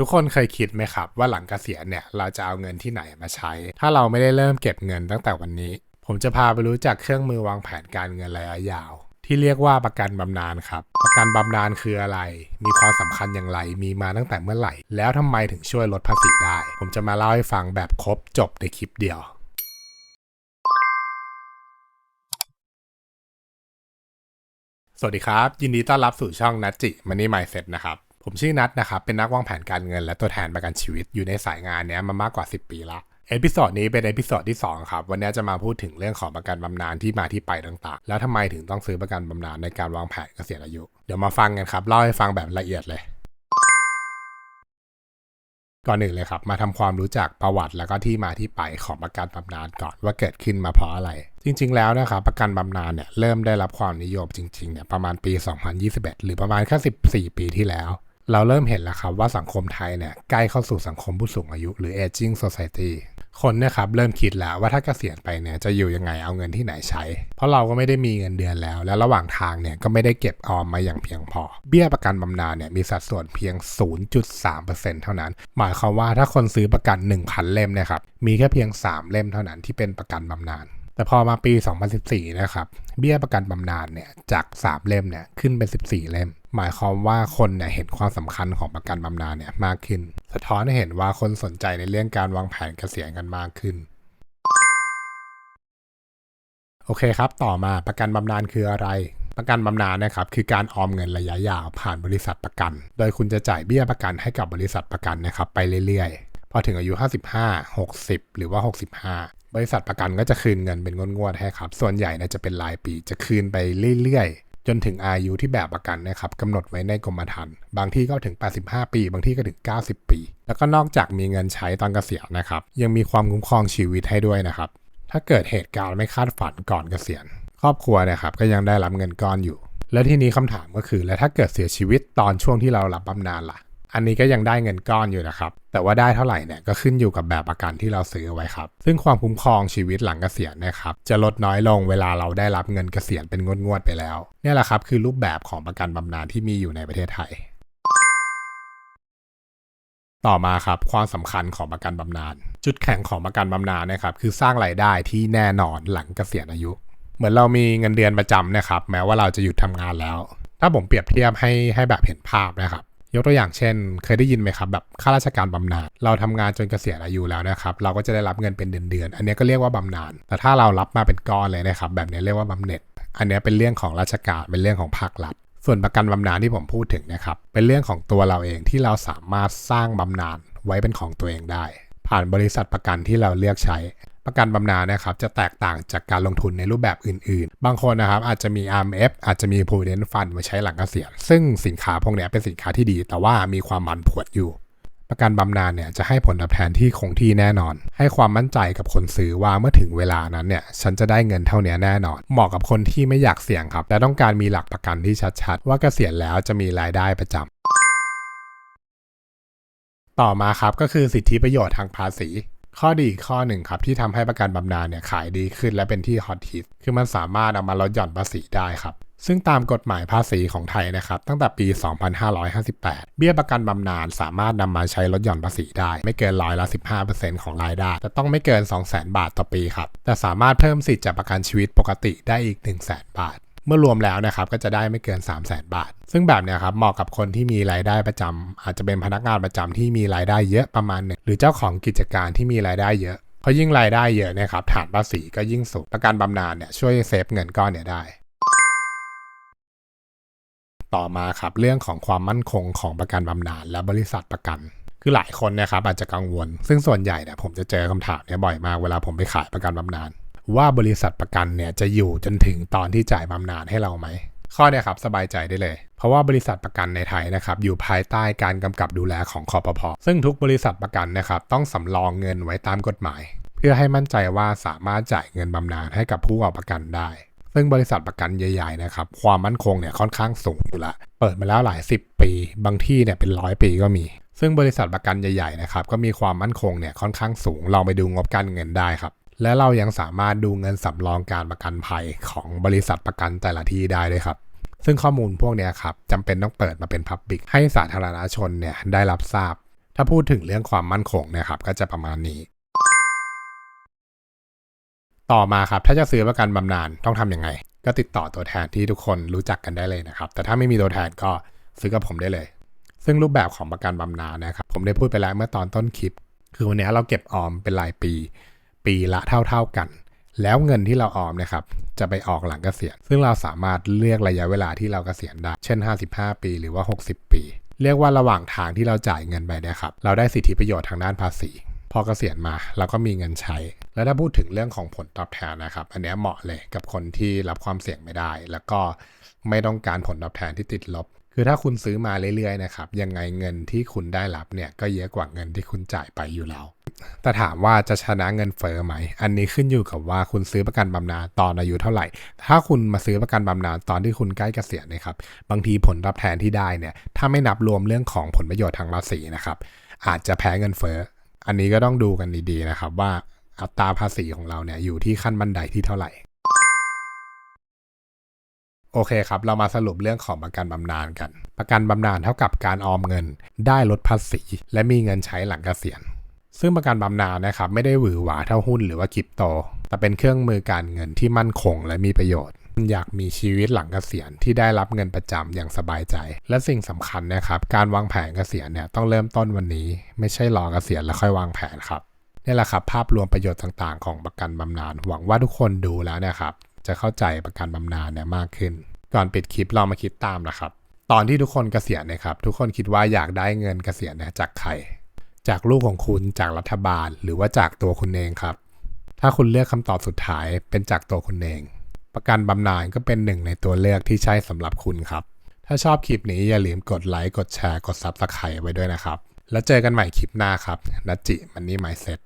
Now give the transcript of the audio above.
ทุกคนเคยคิดไหมครับ ว่าหลังเกษียณเนี่ยเราจะเอาเงินที่ไหนมาใช้ ถ้าเราไม่ได้เริ่มเก็บเงินตั้งแต่วันนี้ ผมจะพาไปรู้จักเครื่องมือวางแผนการเงินระยะยาว ที่เรียกว่าประกันบำนาญครับ ประกันบำนาญคืออะไร มีความสำคัญอย่างไร มีมาตั้งแต่เมื่อไหร่ แล้วทำไมถึงช่วยลดภาษีได้ ผมจะมาเล่าให้ฟังแบบครบจบในคลิปเดียวสวัสดีครับ ยินดีต้อนรับสู่ช่องนัทจิมันนี่ไมเซ็ตนะครับ ผมชื่อนัทนะครับ เป็นนักวางแผนการเงินและตัวแทนประกันชีวิตอยู่ในสายงานเนี้ยมามากกว่า 10 ปีละเอพิโซดนี้เป็นเอพิโซดที่ 2 ครับ วันนี้จะมาพูดถึงเรื่องของประกันบำนาญที่มาที่ไปต่างๆ แล้วทำไมถึงต้องซื้อประกันบำนาญในการวางแผนเกษียณอายุ เดี๋ยวมาฟังกันครับ เล่าให้ฟังแบบละเอียดเลย ก่อนหนึ่งเลยครับ มาทำความรู้จักประวัติแล้วก็ที่มาที่ไปของประกันบำนาญก่อนว่าเกิดขึ้นมาเพราะอะไร จริง ๆ แล้วนะครับประกันบำนาญเนี่ยเริ่มได้รับความนิยมจริงๆเนี่ยประมาณปี 2021 หรือประมาณแค่14 ปีที่แล้ว เราเริ่มเห็นแล้วครับว่าสังคมไทยเนี่ยใกล้เข้าสู่สังคมผู้สูงอายุหรือ aging society คนเนี่ยครับเริ่มคิดแล้วว่าถ้าเกษียณไปเนี่ยจะอยู่ยังไงเอาเงินที่ไหนใช้ เพราะเราก็ไม่ได้มีเงินเดือนแล้ว และระหว่างทางเนี่ยก็ไม่ได้เก็บออมมาอย่างเพียงพอ เบี้ยประกันบำนาญเนี่ยมีสัดส่วนเพียง 0.3%เท่านั้น หมายความว่าถ้าคนซื้อประกัน 1,000 เล่มเนะครับมีแค่เพียง 3 เล่มเท่านั้นที่เป็นประกันบำนาญแต่พอมาปี 2014 นะครับ เบี้ยประกันบำนาญเนี่ยจาก 3 เล่มเนี่ยขึ้นเป็น 14 เล่ม หมายความว่าคนเนี่ยเห็นความสำคัญของประกันบำนาญเนี่ยมากขึ้น สะท้อนให้เห็นว่าคนสนใจในเรื่องการวางแผนเกษียณกันมากขึ้น โอเคครับ ต่อมาประกันบำนาญคืออะไรประกันบำนาญนะครับคือการออมเงินระยะยาวผ่านบริษัทประกัน โดยคุณจะจ่ายเบี้ยประกันให้กับบริษัทประกันนะครับไปเรื่อยๆ พอถึงอายุ 55 60 หรือว่า 65 บริษัทประกันก็จะคืนเงินเป็นงวดๆให้ครับ ส่วนใหญ่นะจะเป็นรายปีจะคืนไปเรื่อยๆ จนถึงอายุที่แบบประกันนะครับกำหนดไว้ในกรมธรรม์บางที่ก็ถึง 85 ปี บางที่ก็ถึง 90 ปี แล้วก็นอกจากมีเงินใช้ตอนเกษียณนะครับ ยังมีความคุ้มครองชีวิตให้ด้วยนะครับ ถ้าเกิดเหตุการณ์ไม่คาดฝันก่อนเกษียณ ครอบครัวนะครับก็ยังได้รับเงินก้อนอยู่ และที่นี้คำถามก็คือ แล้วถ้าเกิดเสียชีวิตตอนช่วงที่เรารับบำนาญล่ะ อันนี้ก็ยังได้เงินก้อนอยู่นะครับ แต่ว่าได้เท่าไหร่เนี่ยก็ขึ้นอยู่กับแบบประกันที่เราซื้อไว้ครับ ซึ่งความคุ้มครองชีวิตหลังเกษียณนะครับ จะลดน้อยลงเวลาเราได้รับเงินเกษียณเป็นงวดๆไปแล้ว นี่แหละครับคือรูปแบบของประกันบำนาญที่มีอยู่ในประเทศไทย ต่อมาครับความสำคัญของประกันบำนาญ จุดแข็งของประกันบำนาญนะครับคือสร้างรายได้ที่แน่นอนหลังเกษียณอายุ เหมือนเรามีเงินเดือนประจำนะครับ แม้ว่าเราจะหยุดทำงานแล้ว ถ้าผมเปรียบเทียบให้ให้แบบเห็นภาพนะครับ ยกตัวอย่างเช่น เคยได้ยินไหมครับแบบข้าราชการบำนาญเราทำงานจนเกษียณอายุแล้วนะครับ เราก็จะได้รับเงินเป็นเดือนๆอันนี้ก็เรียกว่าบำนาญแต่ถ้าเรารับมาเป็นก้อนเลยนะครับ แบบนี้เรียกว่าบำเหน็จ อันนี้เป็นเรื่องของราชการเป็นเรื่องของภาครัฐส่วนประกันบำนาญที่ผมพูดถึงนะครับเป็นเรื่องของตัวเราเองที่เราสามารถสร้างบำนาญไว้เป็นของตัวเองได้ ผ่านบริษัทประกันที่เราเลือกใช้ ประกันบำนาญนะครับจะแตกต่างจากการลงทุนในรูปแบบอื่น ๆ บางคนนะครับอาจจะมี RMF อาจจะมี Prudent Fund ไว้ใช้หลังเกษียณซึ่งสินค้าพวกนี้เป็นสินค้าที่ดี แต่ว่ามีความมันผวดอยู่ ประกันบำนาญเนี่ยจะให้ผลตอบแทนที่คงที่แน่นอน ให้ความมั่นใจกับคนซื้อว่าเมื่อถึงเวลานั้นเนี่ยฉันจะได้เงินเท่านี้แน่นอน เหมาะกับคนที่ไม่อยากเสี่ยงครับและต้องการมีหลักประกันที่ชัด ๆ ว่าเกษียณแล้วจะมีรายได้ประจำต่อมาครับก็คือสิทธิประโยชน์ทางภาษี ข้อดีข้อหนึ่งครับที่ทำให้ประกันบำนาญเนี่ยขายดีขึ้นและเป็นที่ฮอตฮิตคือมันสามารถเอามาลดหย่อนภาษีได้ครับ ซึ่งตามกฎหมายภาษีของไทยนะครับ ตั้งแต่ปี 2558 เบี้ยประกันบำนาญสามารถนำมาใช้ลดหย่อนภาษีได้ ไม่เกินร้อยละ15%ของรายได้แต่ต้องไม่เกิน 200,000 บาทต่อปีครับแต่สามารถเพิ่มสิทธิ์จากประกันชีวิตปกติได้อีก 100,000 บาท เมื่อรวมแล้วนะครับก็จะได้ไม่เกิน 3 0 0 0 0 0 บาท ซึ่งแบบเนี้ยครับเหมาะกับคนที่มีรายได้ประจำอาจจะเป็นพนักงานประจำที่มีรายได้เยอะประมาณหนึ่งหรือเจ้าของกิจการที่มีรายได้เยอะเพราะยิ่งรายได้เยอะเนะครับฐานภาษีก็ยิ่งสูงประกันบำนาญเนี่ยช่วยเซฟเงินก้อนเนี่ยได้ ต่อมาครับเรื่องของความมั่นคงของประกันบำนาญและบริษัทประกันคือหลายคนนะครับอาจจะกังวล ซึ่งส่วนใหญ่เนี่ยผมจะเจอคำถามเนี้ยบ่อยมากเวลาผมไปขายประกันบำนาญ ว่าบริษัทประกันเนี่ยจะอยู่จนถึงตอนที่จ่ายบำนาญให้เราไหม ข้อเนี้ยครับสบายใจได้เลย เพราะว่าบริษัทประกันในไทยนะครับอยู่ภายใต้การกำกับดูแลของคอปพอซึ่งทุกบริษัทประกันนะครับต้องสำรองเงินไว้ตามกฎหมาย เพื่อให้มั่นใจว่าสามารถจ่ายเงินบำนาญให้กับผู้เอาประกันได้ซึ่งบริษัทประกันใหญ่ๆนะครับความมั่นคงเนี่ยค่อนข้างสูงอยู่ละ เปิดมาแล้วหลาย 10 ปี บางที่เนี่ยเป็นร้อยปีก็มี ซึ่งบริษัทประกันใหญ่ๆนะครับก็มีความมั่นคงเนี่ยค่อนข้างสูงลองไปดูงบการเงินได้ครับ และเรายังสามารถดูเงินสำรองการประกันภัยของบริษัทประกันแต่ละที่ได้ด้วยครับซึ่งข้อมูลพวกนี้ครับจำเป็นต้องเปิดมาเป็น Public ให้สาธารณชนเนี่ยได้รับทราบ ถ้าพูดถึงเรื่องความมั่นคงเนะครับก็จะประมาณนี้ ต่อมาครับถ้าจะซื้อประกันบำนาญต้องทำยังไง ก็ติดต่อตัวแทนที่ทุกคนรู้จักกันได้เลยนะครับ แต่ถ้าไม่มีตัวแทนก็ซื้อกับผมได้เลย ซึ่งรูปแบบของประกันบำนาญนะครับผมได้พูดไปแล้วเมื่อตอนต้นคลิป คือวันนี้เราเก็บออมเป็นรายปี ปีละเท่า ๆกัน แล้วเงินที่เราออมนะครับจะไปออกหลังเกษียณ ซึ่งเราสามารถเลือกระยะเวลาที่เราเกษียณได้ เช่น 55 ปีหรือว่า 60 ปี เรียกว่าระหว่างทางที่เราจ่ายเงินไปเนะครับ เราได้สิทธิประโยชน์ทางด้านภาษี พอเกษียณมาเราก็มีเงินใช้ แล้วถ้าพูดถึงเรื่องของผลตอบแทนนะครับ อันนี้เหมาะเลยกับคนที่รับความเสี่ยงไม่ได้ แล้วก็ไม่ต้องการผลตอบแทนที่ติดลบ คือถ้าคุณซื้อมาเรื่อยๆนะครับ ยังไงเงินที่คุณได้รับเนี่ยก็เยอะกว่าเงินที่คุณจ่ายไปอยู่แล้ว แต่ถามว่าจะชนะเงินเฟอ้อไหม อันนี้ขึ้นอยู่กับว่าคุณซื้อประกันบำนาญตอนอายุเท่าไหร่ ถ้าคุณมาซื้อประกันบำนาญตอนที่คุณใกล้เกษียณนะครับ บางทีผลตอบแทนที่ได้เนี่ย ถ้าไม่นับรวมเรื่องของผลประโยชน์ทางภาษีนะครับ อาจจะแพ้เงินเฟ้อ อันนี้ก็ต้องดูกันดีๆนะครับ ว่าอัตราภาษีของเราเนี่ยอยู่ที่ขั้นบันไดที่เท่าไหร่โอเคครับ เรามาสรุปเรื่องของประกันบำนาญกัน ประกันบำนาญเท่ากับการออมเงิน ได้ลดภาษี และมีเงินใช้หลังเกษียณ ซึ่งประกันบำนาญนะครับไม่ได้หวือหวาเท่าหุ้นหรือว่าคริปโต แต่เป็นเครื่องมือการเงินที่มั่นคงและมีประโยชน์ อยากมีชีวิตหลังเกษียณที่ได้รับเงินประจำอย่างสบายใจ และสิ่งสำคัญนะครับ การวางแผนเกษียณเนี่ยต้องเริ่มต้นวันนี้ ไม่ใช่รอเกษียณแล้วค่อยวางแผนครับนี่แหละครับภาพรวมประโยชน์ต่างๆ ของประกันบำนาญหวังว่าทุกคนดูแล้วนะครับจะเข้าใจประกันบำนาญเนี่ยมากขึ้น ก่อนปิดคลิปเรามาคิดตามนะครับ ตอนที่ทุกคนเกษียณนะครับทุกคนคิดว่าอยากได้เงินเกษียณเนี่ยจากใคร จากลูกของคุณจากรัฐบาล หรือว่าจากตัวคุณเองครับ ถ้าคุณเลือกคำตอบสุดท้ายเป็นจากตัวคุณเอง ประกันบำนาญก็เป็นหนึ่งในตัวเลือกที่ใช่สำหรับคุณครับ ถ้าชอบคลิปนี้อย่าลืมกดไลค์กดแชร์กดซับสไครต์ไว้ด้วยนะครับ แล้วเจอกันใหม่คลิปหน้าครับนัจจิมันนี่ไมเซ็ต